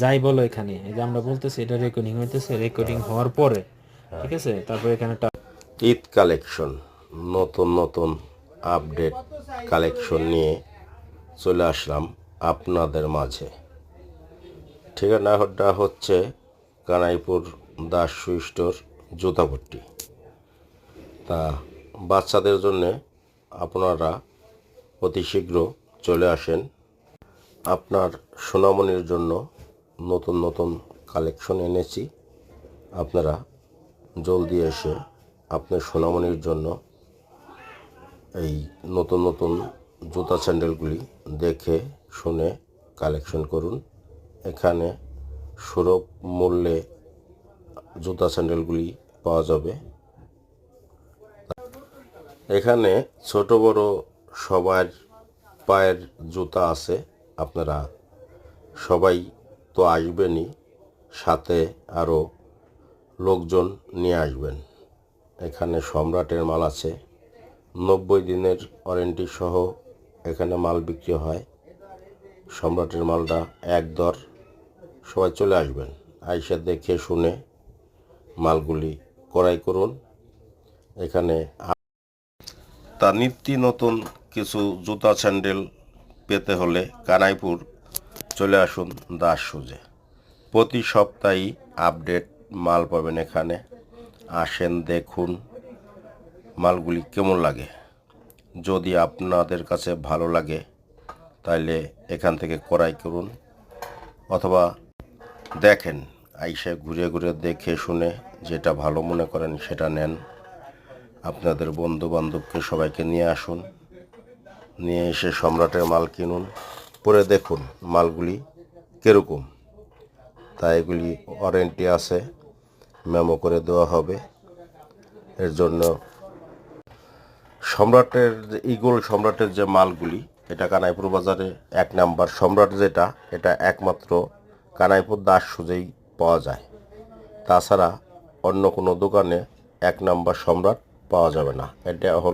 যাই বলো এখানে, এই যে আমরা বলতেছি, এটা রেকর্ডিং হইতেছে রেকর্ডিং হওয়ার পরে, ঠিক আছে? তারপর এখানে ঈদ কালেকশন নতুন নতুন আপডেট কালেকশন নিয়ে চলে আসলাম আপনাদের মাঝে। ঠিকানাটা হচ্ছে কানাইপুর দাস শু স্টোর জুতাপট্টি। তা বাচ্চাদের জন্যে আপনারা অতি শীঘ্র চলে আসেন। আপনার সোনামণির জন্য নতুন নতুন কালেকশন এনেছি। আপনারা জলদি এসে আপনার সোনামণির জন্য এই নতুন নতুন জুতা স্যান্ডেলগুলি দেখে, শুনে কালেকশন করুন। এখানে সুলভ মূল্যে জুতা স্যান্ডেলগুলি পাওয়া যাবে। এখানে ছোট বড় সবার পায়ের জুতা আছে। আপনারা সবাই তো আসবেনই, সাথে আরও লোকজন নিয়ে আসবেন। এখানে সম্রাটের মাল আছে, নব্বই দিনের ওয়ারেন্টি সহ এখানে মাল বিক্রি হয়। সম্রাটের মালটা এক দর, সবাই চলে আসবেন। আইসা দেখে শুনে মালগুলি ক্রয় করুন। এখানে তা নিত্য নতুন কিছু জুতা স্যান্ডেল পেতে হলে কানাইপুর চলে আসুন দাস সুজে। প্রতি সপ্তাহেই আপডেট মাল পাবেন এখানে। আসেন, দেখুন মালগুলি কেমন লাগে। যদি আপনাদের কাছে ভালো লাগে তাহলে এখান থেকে ক্রয় করুন। অথবা দেখেন, আইসে ঘুরে ঘুরে দেখে শুনে যেটা ভালো মনে করেন সেটা নেন। আপনাদের বন্ধু বান্ধবকে সবাইকে নিয়ে আসুন। নিয়ে এসে সম্রাটের মাল কিনুন। পরে দেখুন মালগুলি কীরকম। তাই এগুলি ওয়ারেন্টি আছে মেমো করে দেওয়া হবে। এর জন্য সম্রাটের ইগল সম্রাটের যে মালগুলি, এটা কানাইপুর বাজারে এক নাম্বার সম্রাট যেটা, এটা একমাত্র কানাইপুর দাস সুজেই পাওয়া যায়। তাছাড়া অন্য কোনো দোকানে এক নাম্বার সম্রাট পাওয়া যাবে না। এটা হলো